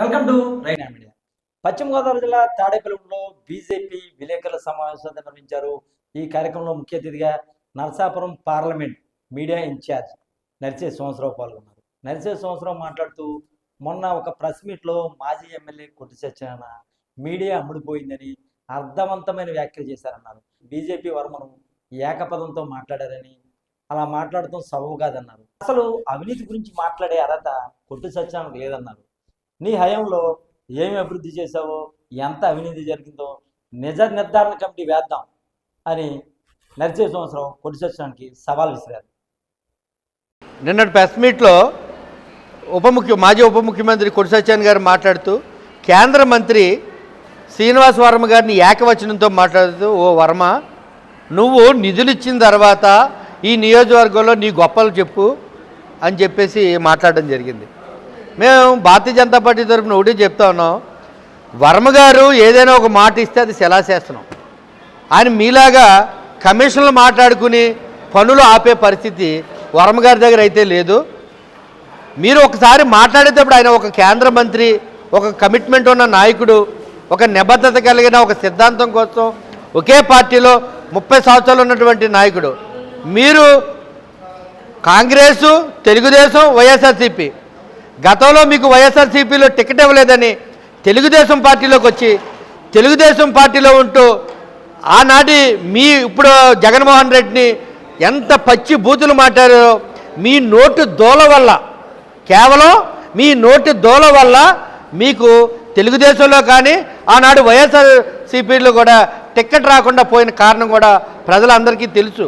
Welcome to media పశ్చిమ గోదావరి జిల్లా తాడేపల్లిలో బీజేపీ విలేకరుల సమావేశం నిర్వహించారు. ఈ కార్యక్రమంలో ముఖ్య అతిథిగా నరసాపురం పార్లమెంట్ మీడియా ఇన్ఛార్జ్ నరిసే సంవత్సరావు పాల్గొన్నారు. నరిసే సంవత్సరావు మాట్లాడుతూ మొన్న ఒక ప్రెస్ మీట్లో మాజీ ఎమ్మెల్యే కొట్టి సత్యనారాయణ మీడియా అమ్ముడిపోయిందని అర్థవంతమైన వ్యాఖ్యలు చేశారన్నారు. బీజేపీ వర్మను ఏకపదంతో మాట్లాడారని అలా మాట్లాడటం సబబు కాదన్నారు. అసలు అవినీతి గురించి మాట్లాడే అర్హత కొట్టి సత్యనారాయణకు లేదన్నారు. నీ హయాంలో ఏమి అభివృద్ధి చేశావో ఎంత అవినీతి జరిగిందో నిజ నిర్ధారణ కమిటీ వేద్దాం అని నడిచే సంవత్సరం కొట్టి సవాల్ విసిరారు. నిన్నటి ప్రెస్ మీట్లో ఉప ముఖ్య మాజీ ఉప ముఖ్యమంత్రి కొడి సత్యాన్ గారు మాట్లాడుతూ కేంద్ర మంత్రి శ్రీనివాస్ వర్మ గారిని ఏకవచనంతో మాట్లాడుతూ ఓ వర్మ నువ్వు నిధులు ఇచ్చిన తర్వాత ఈ నియోజకవర్గంలో నీ గొప్పలు చెప్పు అని చెప్పేసి మాట్లాడడం జరిగింది. మేము భారతీయ జనతా పార్టీ తరఫున ఒకటి చెప్తా ఉన్నాం. వర్మ గారు ఏదైనా ఒక మాట ఇస్తే అది సెలాసేస్తున్నాం ఆయన మీలాగా కమిషన్లు మాట్లాడుకుని పనులు ఆపే పరిస్థితి వర్మ గారి దగ్గర అయితే లేదు. మీరు ఒకసారి మాట్లాడేటప్పుడు ఆయన ఒక కేంద్ర మంత్రి ఒక కమిట్మెంట్ ఉన్న నాయకుడు ఒక నిబద్ధత కలిగిన ఒక సిద్ధాంతం కోసం ఒకే పార్టీలో ముప్పై సంవత్సరాలు ఉన్నటువంటి నాయకుడు. మీరు కాంగ్రెసు తెలుగుదేశం వైఎస్ఆర్సీపీ గతంలో మీకు వైఎస్ఆర్సీపీలో టికెట్ ఇవ్వలేదని తెలుగుదేశం పార్టీలోకి వచ్చి తెలుగుదేశం పార్టీలో ఉంటూ ఆనాటి మీ ఇప్పుడు జగన్మోహన్ రెడ్డిని ఎంత పచ్చి బూతులు మాట్లాడారో మీ నోటు దోల వల్ల కేవలం మీ నోటి దోల వల్ల మీకు తెలుగుదేశంలో కానీ ఆనాడు వైఎస్ఆర్సీపీలో కూడా టికెట్ రాకుండా పోయిన కారణం కూడా ప్రజలందరికీ తెలుసు.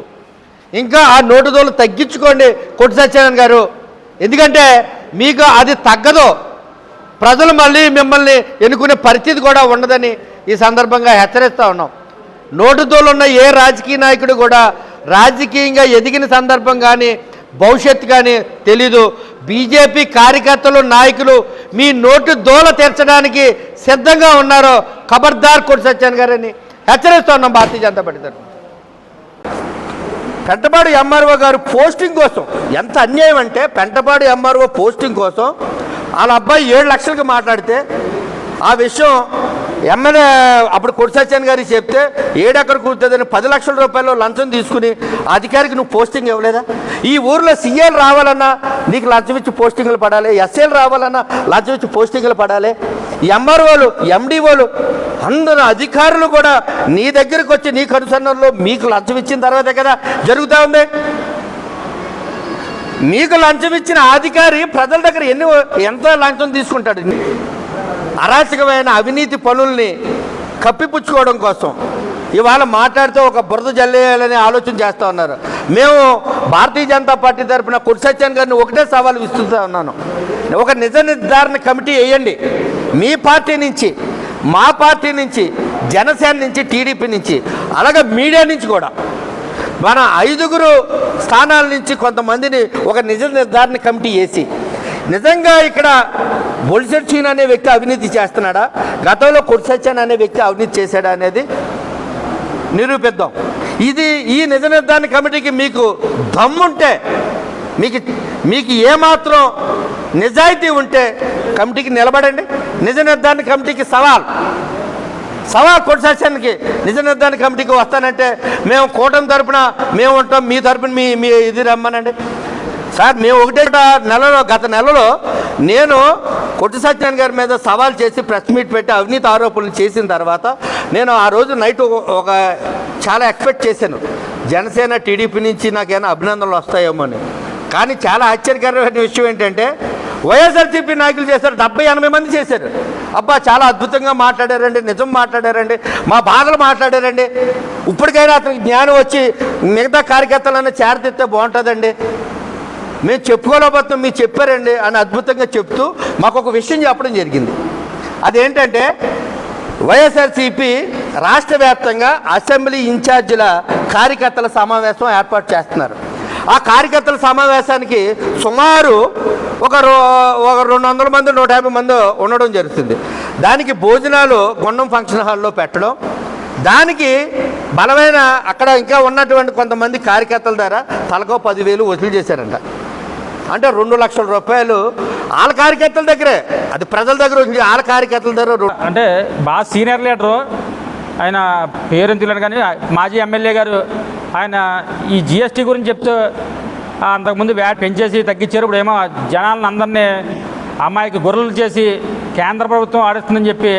ఇంకా ఆ నోటు దోలు తగ్గించుకోండి కొట్టు సత్యనారాయణ గారు. ఎందుకంటే మీకు అది తగ్గదు. ప్రజలు మళ్ళీ మిమ్మల్ని ఎన్నుకునే పరిస్థితి కూడా ఉండదని ఈ సందర్భంగా హెచ్చరిస్తూ ఉన్నాం. నోటుతోలు ఉన్న ఏ రాజకీయ నాయకుడు కూడా రాజకీయంగా ఎదిగిన సందర్భం కానీ భవిష్యత్తు కానీ తెలీదు. బీజేపీ కార్యకర్తలు నాయకులు మీ నోటు దోల తీర్చడానికి సిద్ధంగా ఉన్నారో ఖబర్దార్ కొట్టి సత్యాన్ గారని హెచ్చరిస్తూ ఉన్నాం భారతీయ జనతా పార్టీ తరఫున. పెంటపాడు ఎంఆర్ఓ గారు పోస్టింగ్ కోసం ఎంత అన్యాయం అంటే పెంటపాడు ఎంఆర్ఓ పోస్టింగ్ కోసం వాళ్ళ అబ్బాయి ఏడు లక్షలకి మాట్లాడితే ఆ విషయం ఎమ్మెల్యే అప్పుడు కొడి గారికి చెప్తే ఏడెక్కడ కూర్చోదని పది లక్షల రూపాయలు లంచం తీసుకుని అధికారికి నువ్వు పోస్టింగ్ ఇవ్వలేదా? ఈ ఊర్లో సీఏలు రావాలన్నా నీకు లంచం ఇచ్చి పోస్టింగ్లు పడాలి ఎస్ఏలు రావాలన్నా లంచం ఇచ్చి పోస్టింగ్లు పడాలి. ఎంఆర్ఓలు ఎండిఓలు అందరూ అధికారులు కూడా నీ దగ్గరికి వచ్చి నీ కనుసన్నల్లో మీకు లంచం ఇచ్చిన తర్వాతే కదా జరుగుతూ ఉంది. మీకు లంచం ఇచ్చిన అధికారి ప్రజల దగ్గర ఎన్ని ఎంత లంచం తీసుకుంటాడు? అరాచకమైన అవినీతి పనుల్ని కప్పిపుచ్చుకోవడం కోసం ఇవాళ మాట్లాడితే ఒక బురద జల్లేయాలని ఆలోచన చేస్తూ ఉన్నారు. మేము భారతీయ జనతా పార్టీ తరఫున కుర్సత్యన్ గారిని ఒకటే సవాలు విస్తుతూ ఉన్నాను. ఒక నిజ నిర్ధారణ కమిటీ వేయండి. మీ పార్టీ నుంచి మా పార్టీ నుంచి జనసేన నుంచి టీడీపీ నుంచి అలాగే మీడియా నుంచి కూడా మన ఐదుగురు స్థానాల నుంచి కొంతమందిని ఒక నిజ నిర్ధారణ కమిటీ వేసి నిజంగా ఇక్కడ బొలిసెట్ అనే వ్యక్తి అవినీతి చేస్తున్నాడా? గతంలో కొడిసచ్చాన్ అనే వ్యక్తి అవినీతి చేశాడా అనేది నిరూపిద్దాం. ఇది ఈ నిజ నిర్ధారణ కమిటీకి మీకు దమ్ముంటే మీకు మీకు ఏమాత్రం నిజాయితీ ఉంటే కమిటీకి నిలబడండి. నిజ నిర్ధారణ కమిటీకి సవాల్. సవాల్ కొట్టానికి నిజ నిర్ధారణ కమిటీకి వస్తానంటే మేము కూటమి తరపున మేము ఉంటాం మీ తరపున మీ మీ ఇది రమ్మనండి. సార్ మేము ఒకటే నెలలో గత నెలలో నేను కొట్టి సత్యనారాయణ గారి మీద సవాల్ చేసి ప్రెస్ మీట్ పెట్టి అవినీతి ఆరోపణలు చేసిన తర్వాత నేను ఆ రోజు నైట్ ఒక- ఒక చాలా ఎక్స్పెక్ట్ చేశాను. జనసేన టీడీపీ నుంచి నాకేమైనా అభినందనలు వస్తాయేమో అని కానీ చాలా ఆశ్చర్యకరమైన విషయం ఏంటంటే వైఎస్ఆర్సీపీ నాయకులు చేశారు డెబ్బై ఎనభై మంది చేశారు. అబ్బా చాలా అద్భుతంగా మాట్లాడారండి నిజం మాట్లాడారండి మా బాధలు మాట్లాడారండి. ఇప్పటికైనా అతనికి జ్ఞానం వచ్చి మిగతా కార్యకర్తలను చేరతిస్తే బాగుంటుందండి. మేము చెప్పుకోలేకపోతున్నాం మీరు చెప్పారండి అని అద్భుతంగా చెప్తూ మాకు ఒక విషయం చెప్పడం జరిగింది. అదేంటంటే వైఎస్ఆర్సీపీ రాష్ట్ర వ్యాప్తంగా అసెంబ్లీ ఇన్ఛార్జీల కార్యకర్తల సమావేశం ఏర్పాటు చేస్తున్నారు. ఆ కార్యకర్తల సమావేశానికి సుమారు ఒక రో ఒక రెండు వందల మంది నూట యాభై మంది ఉండడం జరుగుతుంది. దానికి భోజనాలు గుండం ఫంక్షన్ హాల్లో పెట్టడం. దానికి బలమైన అక్కడ ఇంకా ఉన్నటువంటి కొంతమంది కార్యకర్తల ద్వారా తలకో పదివేలు వసూలు చేశారంట. అంటే రెండు లక్షల రూపాయలు వాళ్ళ కార్యకర్తల దగ్గరే. అది ప్రజల దగ్గర వచ్చింది వాళ్ళ కార్యకర్తల దగ్గర అంటే బాగా సీనియర్ లీడరు ఆయన పేరు తెలియదు కానీ మాజీ ఎమ్మెల్యే గారు ఆయన ఈ జిఎస్టీ గురించి చెప్తూ అంతకుముందు వ్యాట్ పెంచేసి తగ్గించారు. ఇప్పుడు ఏమో జనాలను అందరినీ అమ్మాయికి గొర్రెలు చేసి కేంద్ర ప్రభుత్వం ఆడిస్తుందని చెప్పి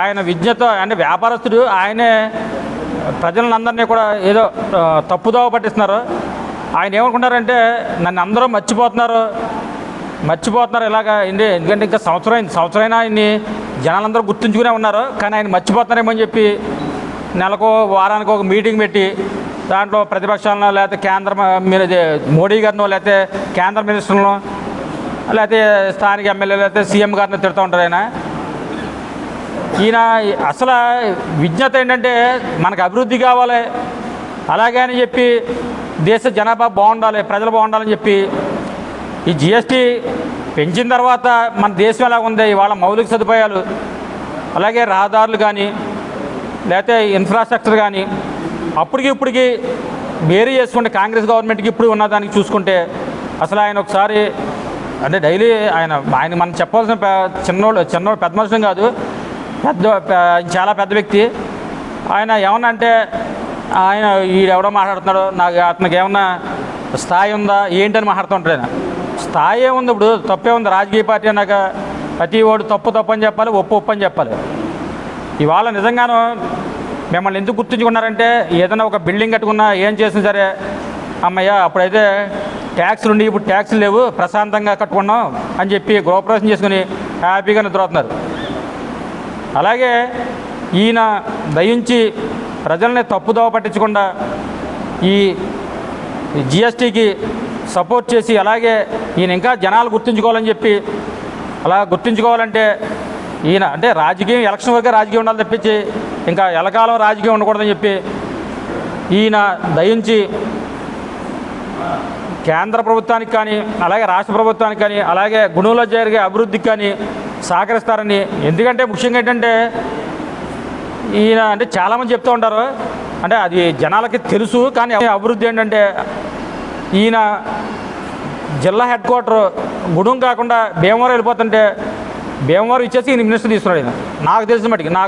ఆయన విజ్ఞతో అంటే వ్యాపారస్తుడు ఆయనే ప్రజలందరినీ కూడా ఏదో తప్పుదోవ పట్టిస్తున్నారు. ఆయన ఏమనుకుంటారంటే నన్ను అందరూ మర్చిపోతున్నారు. మర్చిపోతున్నారు ఇలాగా ఏంటి ఎందుకంటే ఇంకా సంవత్సరం అయింది సంవత్సరం అయినా ఆయన్ని జనాలందరూ గుర్తుంచుకునే ఉన్నారు. కానీ ఆయన మర్చిపోతున్నారేమో అని చెప్పి నెలకు వారానికి ఒక మీటింగ్ పెట్టి దాంట్లో ప్రతిపక్షాలను లేకపోతే కేంద్ర మోడీ గారినో లేకపోతే కేంద్ర మినిస్టర్లను లేకపోతే స్థానిక ఎమ్మెల్యే లేకపోతే సీఎం గారిని తిడుతూ ఉంటారు ఆయన. ఈయన అసలు విజ్ఞత ఏంటంటే మనకు అభివృద్ధి కావాలి. అలాగే అని చెప్పి దేశ జనాభా బాగుండాలి ప్రజలు బాగుండాలని చెప్పి ఈ జిఎస్టీ పెంచిన తర్వాత మన దేశం ఎలా ఉంది? ఇవాళ మౌలిక సదుపాయాలు అలాగే రహదారులు కానీ లేకపోతే ఇన్ఫ్రాస్ట్రక్చర్ కానీ అప్పటికి ఇప్పటికి వేరే చేసుకుంటే కాంగ్రెస్ గవర్నమెంట్కి ఇప్పుడు ఉన్న దానికి చూసుకుంటే అసలు ఆయన ఒకసారి అంటే డైలీ ఆయన ఆయన మనం చెప్పాల్సిన చిన్నోళ్ళు చిన్నోళ్ళు పెద్ద మనుషులు కాదు పెద్ద చాలా పెద్ద వ్యక్తి. ఆయన ఏమన్నా అంటే ఆయన ఈడెవడో మాట్లాడుతున్నాడు నాకు అతనికి ఏమన్నా స్థాయి ఉందా ఏంటని మాట్లాడుతుంటాడు ఆయన. స్థాయి ఏముంది ఇప్పుడు? తప్పే ఉంది. రాజకీయ పార్టీ అన్నాక ప్రతి ఓడు తప్పు తప్పు అని చెప్పాలి ఒప్పు ఒప్పు అని చెప్పాలి. ఇవాళ నిజంగాను మిమ్మల్ని ఎందుకు గుర్తుంచుకున్నారంటే ఏదైనా ఒక బిల్డింగ్ కట్టుకున్నా ఏం చేసినా సరే అమ్మయ్య అప్పుడైతే ట్యాక్స్లు ఉండి ఇప్పుడు ట్యాక్స్లు లేవు ప్రశాంతంగా కట్టుకున్నాం అని చెప్పి గృహప్రవేశం చేసుకుని హ్యాపీగా నిద్రపోతున్నారు. అలాగే ఈయన దయించి ప్రజల్ని తప్పుదోవ పట్టించకుండా ఈ జిఎస్టీకి సపోర్ట్ చేసి అలాగే ఈయన ఇంకా జనాలు గుర్తుంచుకోవాలని చెప్పి అలా గుర్తుంచుకోవాలంటే ఈయన అంటే రాజకీయం ఎలక్షన్ వరకే రాజకీయం ఉండాలి తప్పించి ఇంకా ఎలకాలం రాజకీయం ఉండకూడదని చెప్పి ఈయన దయించి కేంద్ర ప్రభుత్వానికి కానీ అలాగే రాష్ట్ర ప్రభుత్వానికి కానీ అలాగే గుణంలో జరిగే అభివృద్ధికి కానీ సహకరిస్తారని. ఎందుకంటే ముఖ్యంగా ఏంటంటే ఈయన అంటే చాలామంది చెప్తూ ఉంటారు. అంటే అది జనాలకి తెలుసు కానీ అభివృద్ధి ఏంటంటే ఈయన జిల్లా హెడ్ క్వార్టర్ గుడుం కాకుండా భీమవరం వెళ్ళిపోతుంటే భీమవరం ఇచ్చేసి ఈయన మినిస్టర్ తీసుకున్నాడు ఈయన. నాకు తెలిసిన మటుకి నాకు